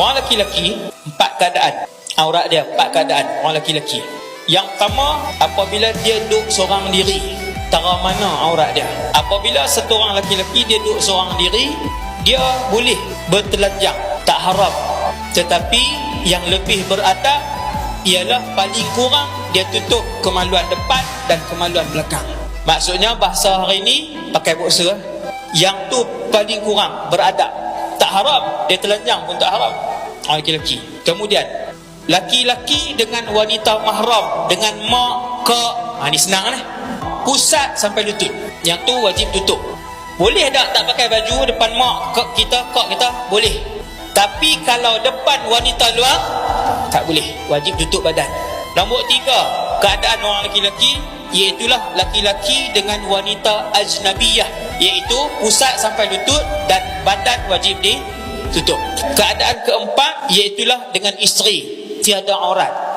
Orang lelaki-lelaki empat keadaan aurat dia empat keadaan orang lelaki-lelaki. Yang pertama apabila dia duduk seorang diri tara mana aurat dia. Apabila satu orang lelaki-lelaki dia duduk seorang diri dia boleh bertelanjang tak haram tetapi yang lebih beradab ialah paling kurang dia tutup kemaluan depan dan kemaluan belakang. Maksudnya bahasa hari ini pakai boxer yang tu paling kurang beradab. Tak haram, dia telanjang pun tak haram. Orang lelaki. Kemudian laki-laki dengan wanita mahram dengan mak ke ha, ni senang lah. Pusat sampai lutut. Yang tu wajib tutup. Boleh tak tak pakai baju depan mak kak kita kak kita? Boleh. Tapi kalau depan wanita luar tak boleh. Wajib tutup badan. Nombor tiga keadaan orang lelaki-lelaki iaitulah laki-laki dengan wanita ajnabiyah iaitu pusat sampai lutut dan badan wajib ditutup. Keadaan keempat iaitulah dengan isteri. Tiada aurat